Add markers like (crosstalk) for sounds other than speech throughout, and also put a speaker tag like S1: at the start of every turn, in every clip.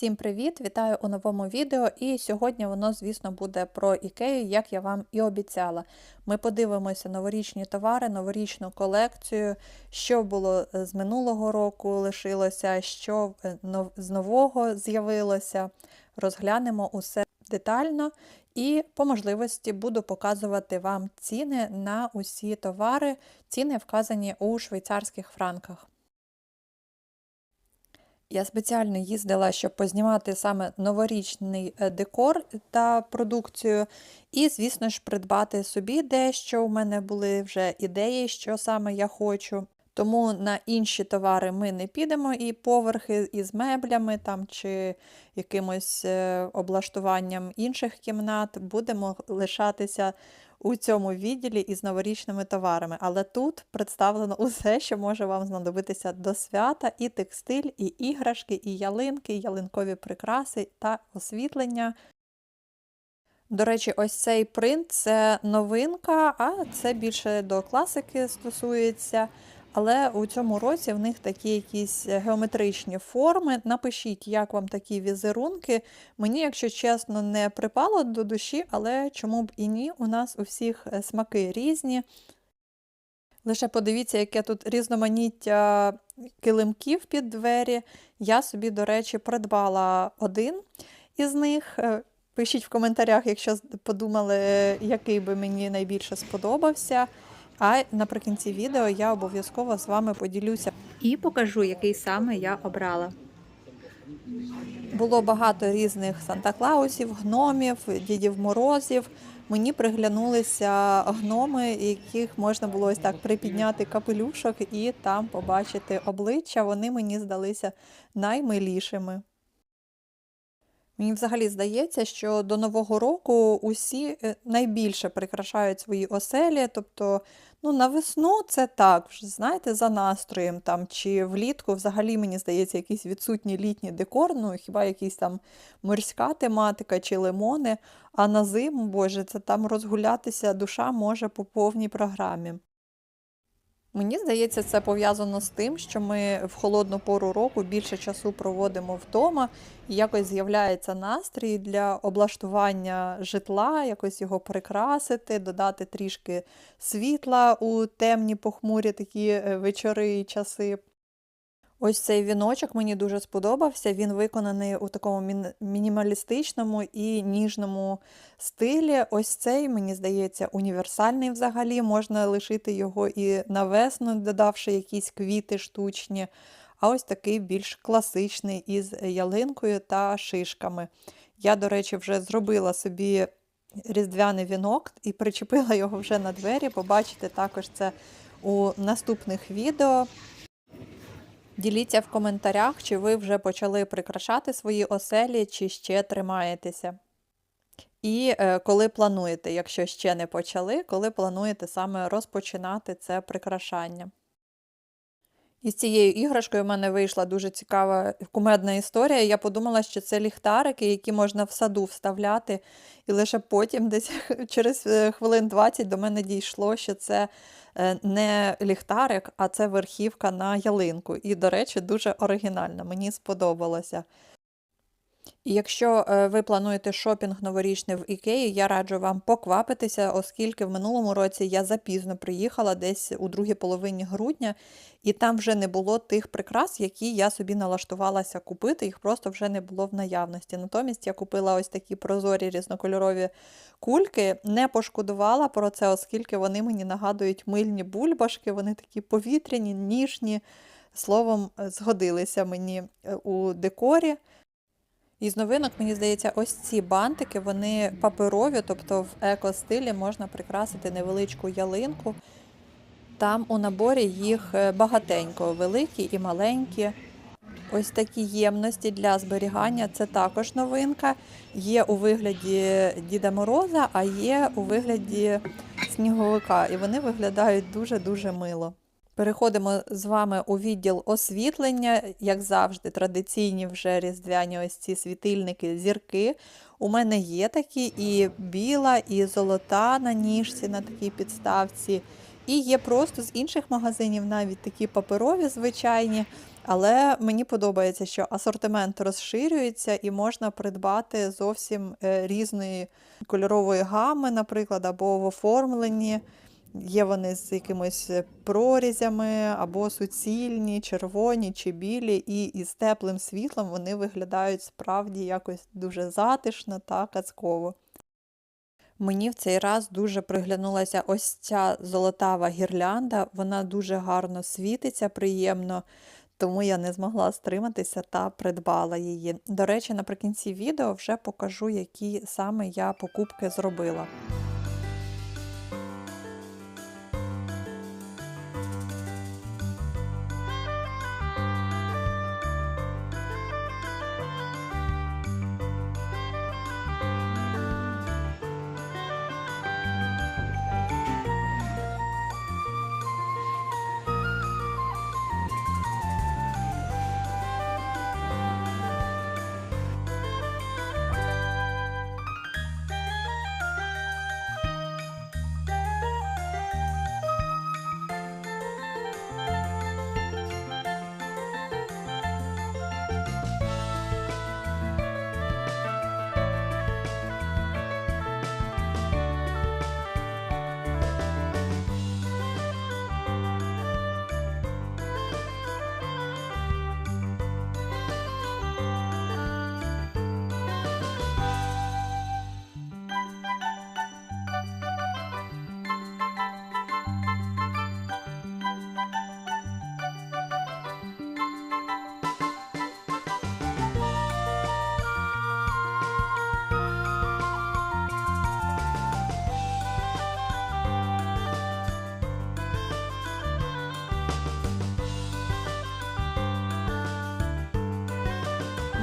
S1: Всім привіт! Вітаю у новому відео. І сьогодні воно, звісно, буде про ікею, як я вам і обіцяла. Ми подивимося новорічні товари, новорічну колекцію, що було е, з минулого року лишилося, що е, з нового з'явилося. Розглянемо усе детально і по можливості буду показувати вам ціни на усі товари. Ціни вказані у швейцарських франках. Я спеціально їздила, щоб познімати саме новорічний е, декор та продукцію, і, звісно ж, придбати собі дещо. У мене були вже ідеї, що саме я хочу. Тому на інші товари ми не підемо, і поверхи із меблями там чи якимось е, облаштуванням інших кімнат будемо лишатися у цьому відділі із новорічними товарами. Але тут представлено усе, що може вам знадобитися до свята: і текстиль, і іграшки, і ялинки, і ялинкові прикраси та освітлення. До речі, ось цей принт це новинка, а це більше до класики стосується. Але у цьому році в них такі якісь геометричні форми. Напишіть, як вам такі візерунки. Мені, якщо чесно, не припало до душі, але чому б і ні, у нас у всіх е, смаки різні. Лише подивіться, яке тут різноманіття килимків під двері. Я собі, до речі, придбала один із них. Е, Пишіть в коментарях, якщо подумали, який би мені найбільше сподобався. А наприкінці відео я обов'язково з вами поділюся і покажу, який саме я обрала. Було багато різних Санта-Клаусів, гномів, Дідів Морозів. Мені приглянулися гноми, яких можна було ось так припідняти капелюшок і там побачити обличчя. Вони мені здалися наймилішими. Мені взагалі здається, що до Нового року усі е, найбільше прикрашають свої оселі. Тобто, ну, на весну це так, вже, знаєте, за настроєм там, чи влітку взагалі, мені здається, якийсь відсутній літній декор, ну, хіба якийсь там морська тематика чи лимони. А на зиму, боже, це там розгулятися душа може по повній програмі. Мені здається, це пов'язано з тим, що ми в холодну пору року більше часу проводимо вдома, і якось з'являється настрій для облаштування житла, якось його прикрасити, додати трішки світла у темні похмурі такі е, вечори і часи. Ось цей віночок мені дуже сподобався. Він виконаний у такому мін- мінімалістичному і ніжному стилі. Ось цей, мені здається, універсальний взагалі. Можна лишити його і на весну, додавши якісь квіти штучні. А ось такий більш класичний із ялинкою та шишками. Я, до речі, вже зробила собі різдвяний вінок і причепила його вже на двері. Побачите також це у наступних відео. Діліться в коментарях, чи ви вже почали прикрашати свої оселі, чи ще тримаєтеся. І е, коли плануєте, якщо ще не почали, коли плануєте саме розпочинати це прикрашання. Із цією іграшкою в мене вийшла дуже цікава кумедна історія. Я подумала, що це ліхтарики, які можна в саду вставляти, і лише потім, десь (laughs) через е, хвилин 20, до мене дійшло, що це не ліхтарик, а це верхівка на ялинку. І, до речі, дуже оригінально, мені сподобалося. І якщо е, ви плануєте шопінг новорічний в Ікеї, я раджу вам поквапитися, оскільки в минулому році я запізно приїхала десь у другій половині грудня, і там вже не було тих прикрас, які я собі налаштувалася купити, їх просто вже не було в наявності. Натомість я купила ось такі прозорі різнокольорові кульки, не пошкодувала про це, оскільки вони мені нагадують мильні бульбашки, вони такі повітряні, ніжні, словом, е, згодилися мені е, у декорі. Із новинок, мені здається, ось ці бантики, вони паперові, тобто в еко-стилі можна прикрасити невеличку ялинку. Там у наборі їх е, багатенько, великі і маленькі. Ось такі ємності для зберігання це також новинка. Є у вигляді Діда Мороза, а є у вигляді сніговика. І вони виглядають дуже-дуже мило. Переходимо з вами у відділ освітлення, як завжди, традиційні вже різдвяні ось ці світильники, зірки. У мене є такі і біла, і золота на ніжці на такій підставці. І є просто з інших магазинів навіть такі паперові звичайні. Але мені подобається, що асортимент розширюється і можна придбати зовсім е, різної кольорової гами, наприклад, або в оформленні. Є вони з якимись прорізями, або суцільні, червоні чи білі, і із теплим світлом вони виглядають справді якось дуже затишно та казково. Мені в цей раз дуже приглянулася ось ця золотава гірлянда. Вона дуже гарно світиться, приємно, тому я не змогла стриматися та придбала її. До речі, наприкінці відео вже покажу, які саме я покупки зробила.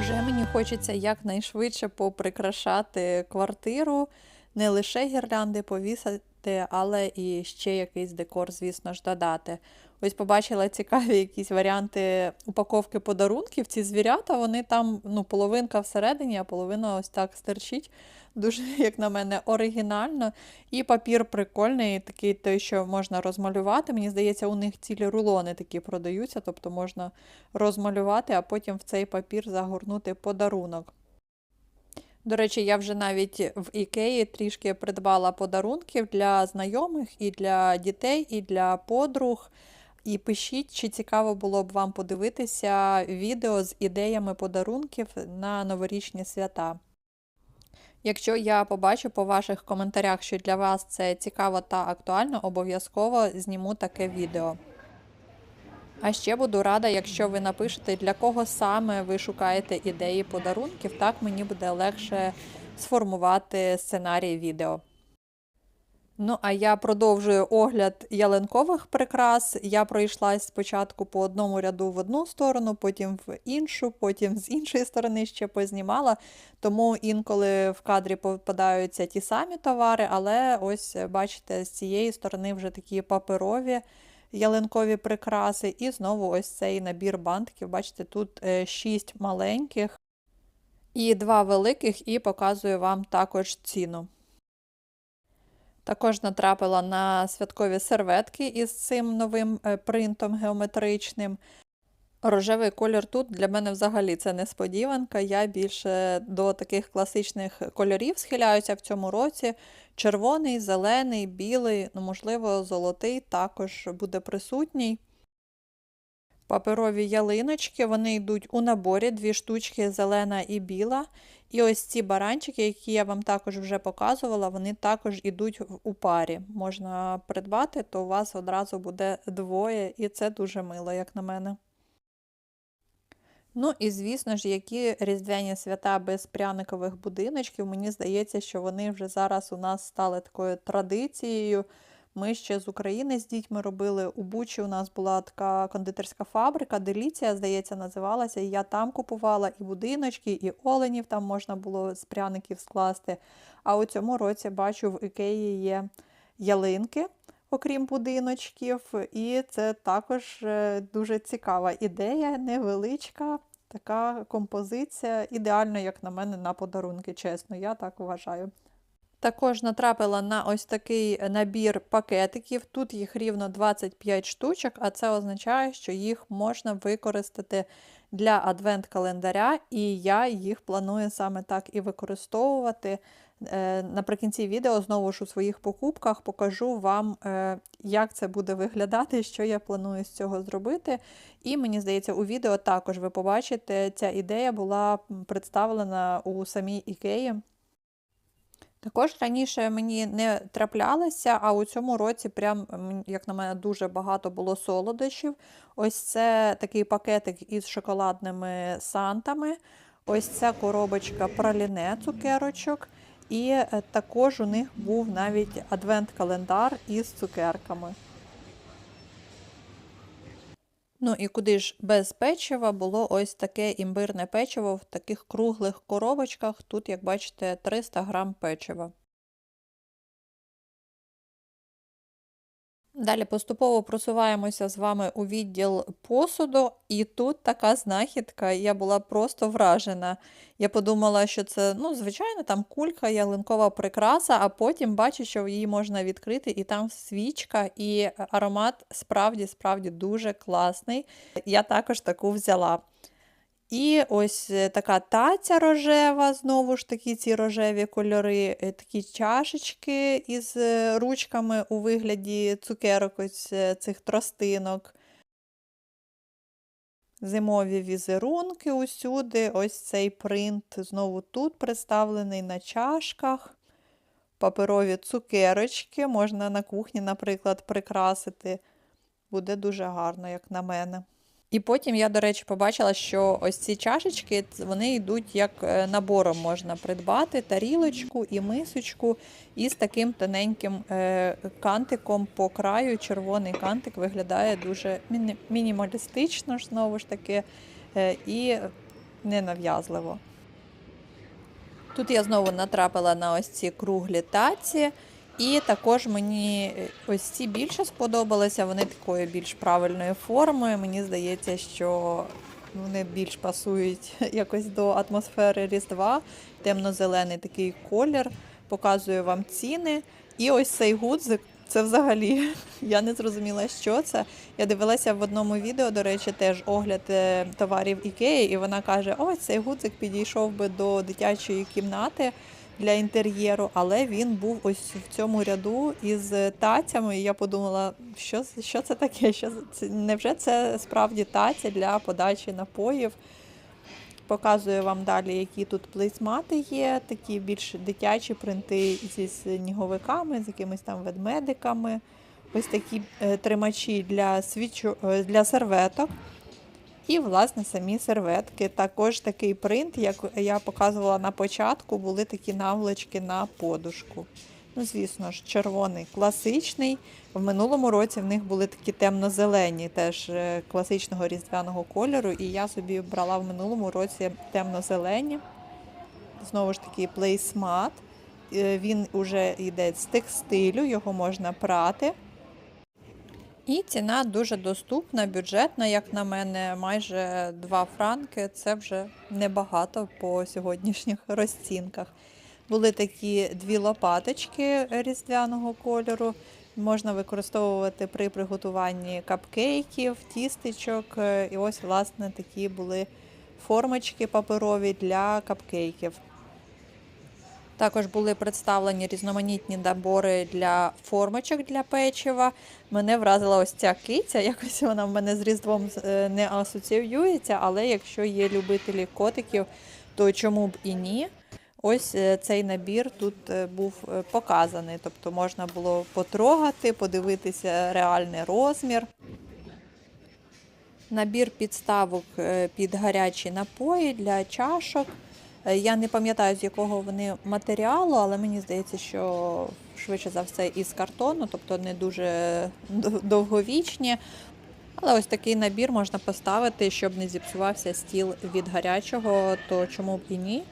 S1: Вже мені хочеться якнайшвидше поприкрашати квартиру, не лише гірлянди повісити, але і ще якийсь декор, звісно ж, додати. Ось побачила цікаві якісь варіанти упаковки подарунків. Ці звірята, вони там, ну, половинка всередині, а половина ось так стирчить. Дуже, (laughs) як на мене, оригінально. І папір прикольний, такий той, що можна розмалювати. Мені здається, у них цілі рулони такі продаються, тобто можна розмалювати, а потім в цей папір загорнути подарунок. До речі, я вже навіть в Ікеї трішки придбала подарунків для знайомих і для дітей, і для подруг. І пишіть, чи цікаво було б вам подивитися відео з ідеями подарунків на новорічні свята. Якщо я побачу по ваших коментарях, що для вас це цікаво та актуально, обов'язково зніму таке відео. А ще буду рада, якщо ви напишете, для кого саме ви шукаєте ідеї подарунків, так мені буде легше сформувати сценарій відео. Ну, а я продовжую огляд ялинкових прикрас. Я пройшлась спочатку по одному ряду в одну сторону, потім в іншу, потім з іншої сторони ще познімала. Тому інколи в кадрі попадаються ті самі товари, але ось бачите, з цієї сторони вже такі паперові ялинкові прикраси. І знову ось цей набір бантиків. Бачите, тут 6 маленьких і 2 великих, і показую вам також ціну. Також натрапила на святкові серветки із цим новим принтом геометричним. Рожевий колір тут для мене взагалі це несподіванка. Я більше до таких класичних кольорів схиляюся в цьому році. Червоний, зелений, білий, ну, можливо, золотий також буде присутній. Паперові ялиночки, вони йдуть у наборі, дві штучки зелена і біла. І ось ці баранчики, які я вам також вже показувала, вони також йдуть у парі. Можна придбати, то у вас одразу буде двоє, і це дуже мило, як на мене. Ну і, звісно ж, які різдвяні свята без пряникових будиночків. Мені здається, що вони вже зараз у нас стали такою традицією. Ми ще з України з дітьми робили у Бучі. У нас була така кондитерська фабрика, Деліція, здається, називалася. І я там купувала і будиночки, і оленів там можна було з пряників скласти. А у цьому році бачу, в Ікеї є ялинки, окрім будиночків. І це також е, дуже цікава ідея, невеличка. Така композиція, ідеально, як на мене, на подарунки, чесно, я так вважаю. Також натрапила на ось такий набір пакетиків. Тут їх рівно 25 штучок, а це означає, що їх можна використати для адвент-календаря, і я їх планую саме так і використовувати. Е, Наприкінці відео знову ж у своїх покупках покажу вам, е, як це буде виглядати, що я планую з цього зробити. І мені здається, у відео також ви побачите, ця ідея була представлена у самій Ікеї. Також раніше мені не траплялося, а у цьому році, прям, як на мене, дуже багато було солодощів. Ось це такий пакетик із шоколадними сантами. Ось ця коробочка праліне цукерочок. І е, також у них був навіть адвент-календар із цукерками. Ну і куди ж без печива було ось таке імбирне печиво в таких круглих коробочках. Тут, як бачите, 300 грам печива. Далі поступово просуваємося з вами у відділ посуду, і тут така знахідка, я була просто вражена. Я подумала, що це, ну, звичайно, там кулька, ялинкова прикраса, а потім бачу, що її можна відкрити, і там свічка, і аромат справді справді дуже класний. Я також таку взяла. І ось е, така таця рожева, знову ж таки, ці рожеві кольори, е, такі чашечки із е, ручками у вигляді цукерок ось цих тростинок. Зимові візерунки усюди, ось цей принт знову тут представлений на чашках. Паперові цукерочки можна на кухні, наприклад, прикрасити. Буде дуже гарно, як на мене. І потім я, до речі, побачила, що ось ці чашечки вони йдуть як е, набором можна придбати тарілочку і мисочку із таким тоненьким е, кантиком по краю. Червоний кантик виглядає дуже мінімалістично, знову ж таки, е, і ненав'язливо. Тут я знову натрапила на ось ці круглі таці. І також мені е, ось ці більше сподобалися, вони такої більш правильної форми. Мені здається, що вони більш пасують (laughs) якось до атмосфери Різдва. Темно-зелений такий колір. Показую вам ціни. І ось цей гудзик, це взагалі (laughs) я не зрозуміла, що це. Я дивилася в одному відео, до речі, теж огляд е, товарів Ікеї, і вона каже: ось цей гудзик підійшов би до дитячої кімнати для інтер'єру, але він був ось в цьому ряду із тацями. І я подумала, що що це таке? (laughs) Що це, Невже це справді таця для подачі напоїв? Показую вам далі, які тут плейсмати є, такі більш дитячі принти зі сніговиками, з якимись там ведмедиками. Ось такі е, тримачі для свічу, е, для серветок. І, власне, самі серветки. Також такий принт, як я показувала на початку, були такі наволочки на подушку. Ну, звісно ж, червоний класичний. В минулому році в них були такі темно-зелені, теж е, класичного різдвяного кольору. І я собі брала в минулому році темно-зелені. Знову ж таки, плейсмат. Він вже йде з текстилю, його можна прати. І ціна дуже доступна, бюджетна, як на мене, майже 2 франки. Це вже небагато по сьогоднішніх (laughs) розцінках. Були такі дві лопаточки різдвяного кольору. Можна використовувати при приготуванні капкейків, тістечок. І ось, власне, такі були формочки паперові для капкейків. Також були представлені різноманітні набори для формочок для печива. Мене вразила ось ця киця, якось вона в мене з Різдвом е, не асоціюється, але якщо є любителі котиків, то чому б і ні. Ось е, цей набір тут е, був показаний, тобто можна було потрогати, подивитися реальний розмір. Набір підставок під гарячі напої для чашок. Е, я не пам'ятаю, з якого вони матеріалу, але мені здається, що швидше за все із картону, тобто не дуже довговічні. Але ось такий набір можна поставити, щоб не зіпсувався стіл від гарячого, то чому б і ні.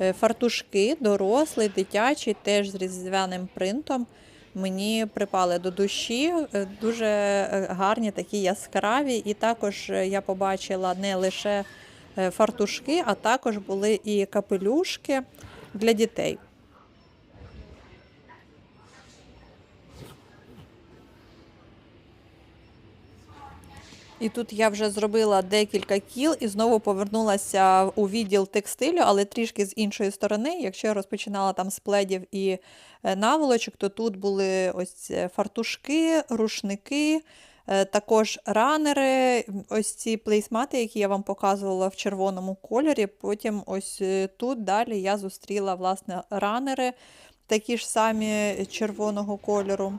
S1: Е, фартушки, дорослий, дитячий, теж з різдвяним принтом. Мені припали до душі, е, дуже гарні, такі яскраві. І також я побачила не лише Е, фартушки, а також були і капелюшки для дітей. І тут я вже зробила декілька кіл і знову повернулася у відділ текстилю, але трішки з іншої сторони. Якщо я розпочинала там з пледів і е, наволочок, то тут були ось е, фартушки, рушники, також ранери, ось ці плейсмати, які я вам показувала в червоному кольорі. Потім ось е, тут далі я зустріла власне ранери, такі ж самі червоного кольору.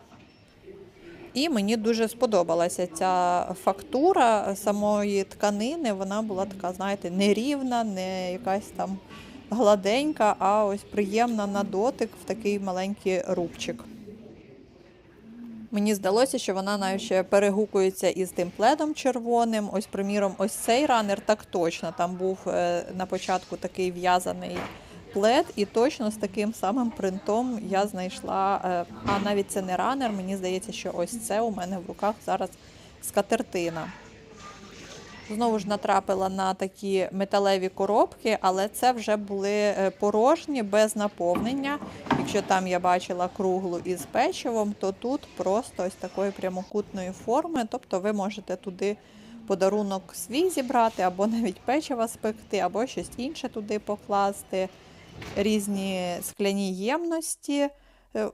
S1: І мені дуже сподобалася ця фактура самої тканини. Вона була така, знаєте, нерівна, не якась там гладенька, а ось приємна на дотик в такий маленький рубчик. Мені здалося, що вона навіть ще перегукується із тим пледом червоним. Ось, приміром, ось цей ранер так точно. Там був е, на початку такий в'язаний плед, і точно з таким самим принтом я знайшла. е, а навіть це не ранер, мені здається, що ось це у мене в руках зараз скатертина. Знову ж натрапила на такі металеві коробки, але це вже були е, порожні, без наповнення. Якщо там я бачила круглу із печивом, то тут просто ось такої прямокутної форми. Тобто ви можете туди подарунок свій зібрати, або навіть печиво спекти, або щось інше туди покласти. Різні скляні ємності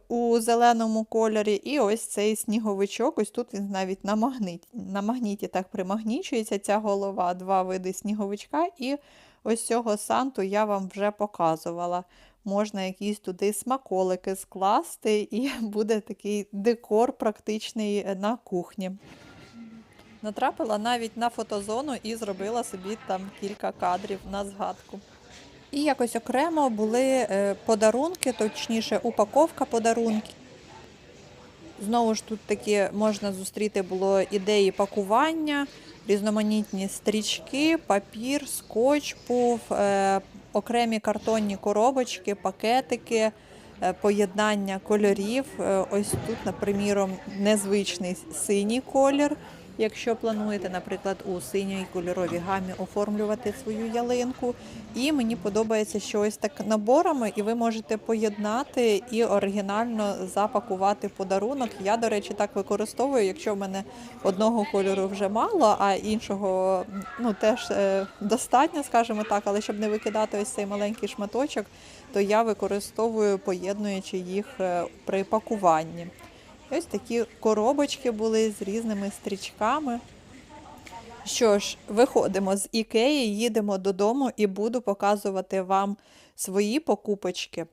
S1: у зеленому кольорі. І ось цей сніговичок, ось тут він навіть на магніті, на магніті так примагнічується ця голова, два види сніговичка. І ось цього санту я вам вже показувала. Можна якісь туди смаколики скласти, (laughs) і буде такий декор практичний е, на кухні. Натрапила навіть на фотозону і зробила собі там кілька кадрів на згадку. І якось окремо були е, подарунки, точніше, упаковка подарунків. Знову ж тут такі можна зустріти було ідеї пакування, різноманітні стрічки, папір, скотч був, е, окремі картонні коробочки, пакетики, е, поєднання кольорів. Ось тут, наприміром, незвичний синій колір. Якщо плануєте, наприклад, у синій кольоровій гамі оформлювати свою ялинку. І мені подобається, що ось так наборами, і ви можете поєднати і оригінально запакувати подарунок. Я, до речі, так використовую, якщо в мене одного кольору вже мало, а іншого ну, теж е, достатньо, скажімо так, але щоб не викидати ось цей маленький шматочок, то я використовую, поєднуючи їх е, при пакуванні. Ось такі коробочки були з різними стрічками. Що ж, виходимо з Ікеї, їдемо додому і буду показувати вам свої покупочки.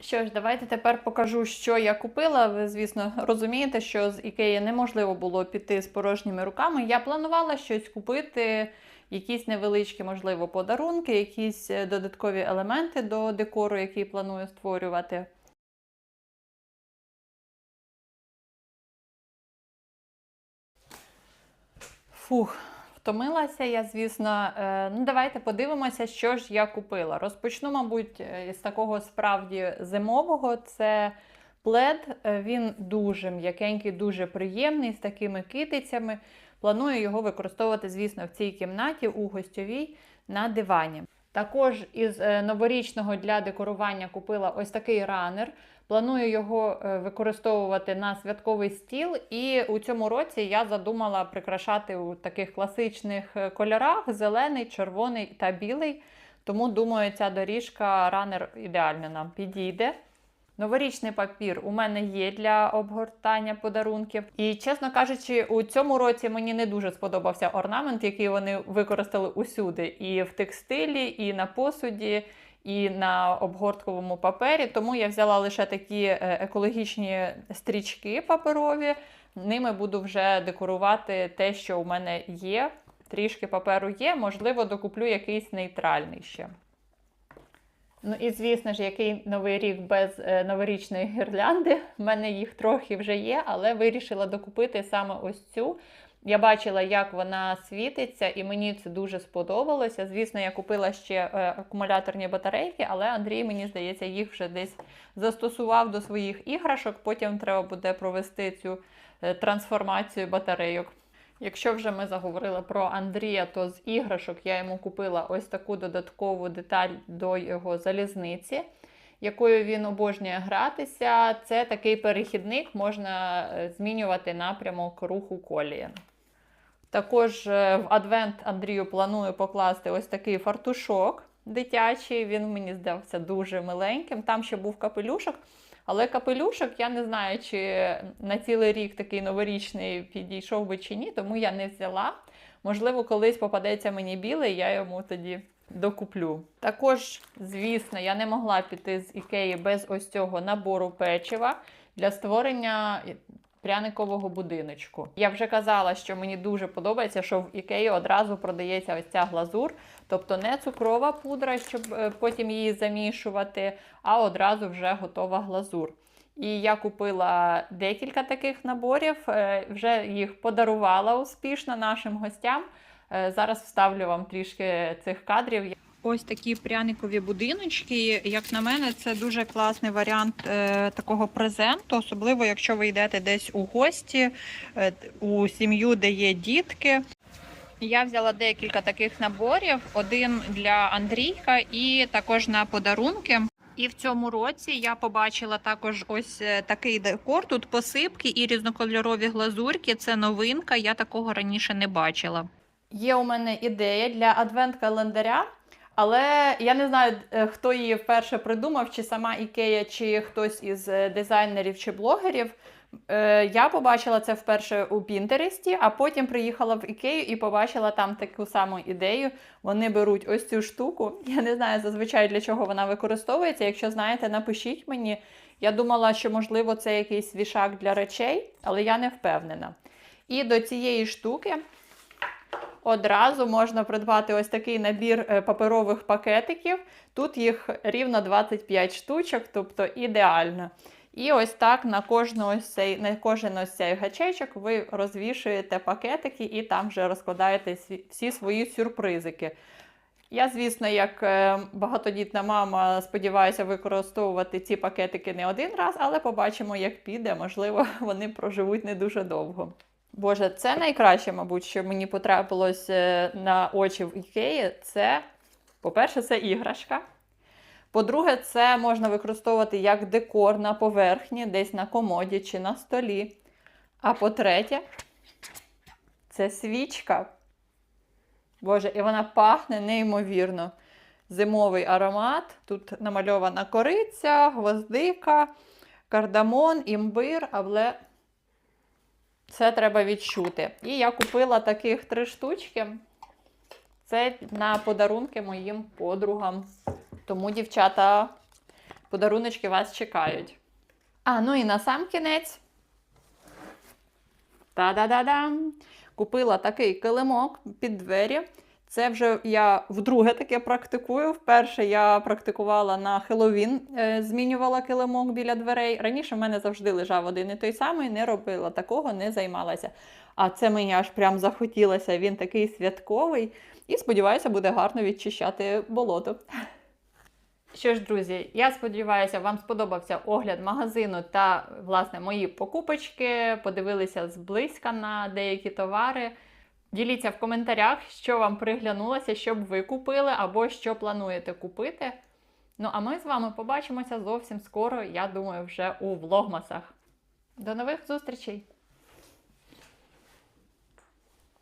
S1: Що ж, давайте тепер покажу, що я купила. Ви, звісно, розумієте, що з Ікеї неможливо було піти з порожніми руками. Я планувала щось купити, якісь невеличкі, можливо, подарунки, якісь е, додаткові елементи до декору, який планую створювати. Фух, втомилася я, звісно. Е, Ну, давайте подивимося, що ж я купила. Розпочну, мабуть, е, з такого справді зимового. Це плед. Е, Він дуже м'якенький, дуже приємний, з такими китицями. Планую його використовувати, звісно, в цій кімнаті у гостьовій на дивані. Також із е, новорічного для декорування купила ось такий ранер. Планую його е, використовувати на святковий стіл, і у цьому році я задумала прикрашати у таких класичних е, кольорах: зелений, червоний та білий. Тому думаю, ця доріжка ранер ідеально нам підійде. Новорічний папір у мене є для обгортання подарунків. І, чесно кажучи, у цьому році мені не дуже сподобався орнамент, який вони використали усюди: і в текстилі, і на посуді, і на обгортковому папері. Тому я взяла лише такі е, екологічні стрічки паперові. Ними буду вже декорувати те, що у мене є. Трішки паперу є, можливо, докуплю якийсь нейтральний ще. Ну і звісно ж, який новий рік без е, новорічної гірлянди. У мене їх трохи вже є, але вирішила докупити саме ось цю. Я бачила, як вона світиться, і мені це дуже сподобалося. Звісно, я купила ще е, акумуляторні батарейки, але Андрій, мені здається, їх вже десь застосував до своїх іграшок. Потім треба буде провести цю е, трансформацію батарейок. Якщо вже ми заговорили про Андрія, то з іграшок я йому купила ось таку додаткову деталь до його залізниці.
S2: якою він обожнює гратися. Це такий перехідник, можна е, змінювати напрямок руху колії. Також е, в Адвент Андрію планую покласти ось такий фартушок дитячий. Він мені здався дуже миленьким. Там ще був капелюшок. Але капелюшок я не знаю, чи на цілий рік такий новорічний підійшов би чи ні, тому я не взяла. Можливо, колись попадеться мені білий, я йому тоді докуплю. Також, звісно, я не могла піти з ікеї без ось цього набору печива для створення пряникового будиночку. Я вже казала, що мені дуже подобається, що в ікеї одразу продається ось ця глазур, тобто не цукрова пудра, щоб е, потім її замішувати, а одразу вже готова глазур. І я купила декілька таких наборів, е, вже їх подарувала успішно нашим гостям. Е, Зараз вставлю вам трішки цих кадрів.
S1: Ось такі пряникові будиночки. Як на мене, це дуже класний варіант е, такого презенту, особливо якщо ви йдете десь у гості, е, у сім'ю, де є дітки. Я взяла декілька таких наборів: один для Андрійка і також на подарунки. І в цьому році я побачила також ось е, такий декор. Тут посипки і різнокольорові глазурки. Це новинка. Я такого раніше не бачила.
S2: Є у мене ідея для адвент-календаря, але я не знаю, е, хто її вперше придумав, чи сама Ікея, чи хтось із е, дизайнерів чи блогерів. Е, Я побачила це вперше у Пінтересті, а потім приїхала в Ікею і побачила там таку саму ідею. Вони беруть ось цю штуку. Я не знаю зазвичай для чого вона використовується. Якщо знаєте, напишіть мені. Я думала, що можливо це якийсь вішак для речей, але я не впевнена. І до цієї штуки одразу можна придбати ось такий набір е, паперових пакетиків. Тут їх рівно 25 штучок, тобто ідеально. І ось так на, кожну ось цей, на кожен ось цей гачечок ви розвішуєте пакетики і там вже розкладаєте всі свої сюрпризики. Я, звісно, як е, багатодітна мама, сподіваюся використовувати ці пакетики не один раз, але побачимо, як піде. Можливо, (laughs) вони проживуть не дуже довго. Боже, це найкраще, мабуть, що мені потрапилось е, на очі в Ікеї. Це, по-перше, це іграшка. По-друге, це можна використовувати як декор на поверхні, десь на комоді чи на столі. А по-третє, це свічка. Боже, і вона пахне неймовірно. Зимовий аромат. Тут намальована кориця, гвоздика, кардамон, імбир, але це треба відчути. І я купила таких три штучки. Це на подарунки моїм подругам. Тому, дівчата, подаруночки вас чекають. А, ну і на сам кінець. Та-да-да-дам! Купила такий килимок під двері. Це вже я вдруге таке практикую. Вперше я практикувала на Хеллоуін, е, змінювала килимок біля дверей. Раніше в мене завжди лежав один і той самий, не робила такого, не займалася. А це мені аж прям захотілося. Він такий святковий. І сподіваюся, буде гарно відчищати болото. Що ж, друзі, я сподіваюся, вам сподобався огляд магазину та, власне, мої покупочки. Подивилися зблизька на деякі товари. Діліться в коментарях, що вам приглянулося, що б ви купили або що плануєте купити. Ну, а ми з вами побачимося зовсім скоро, я думаю, вже у влогмасах. До нових зустрічей!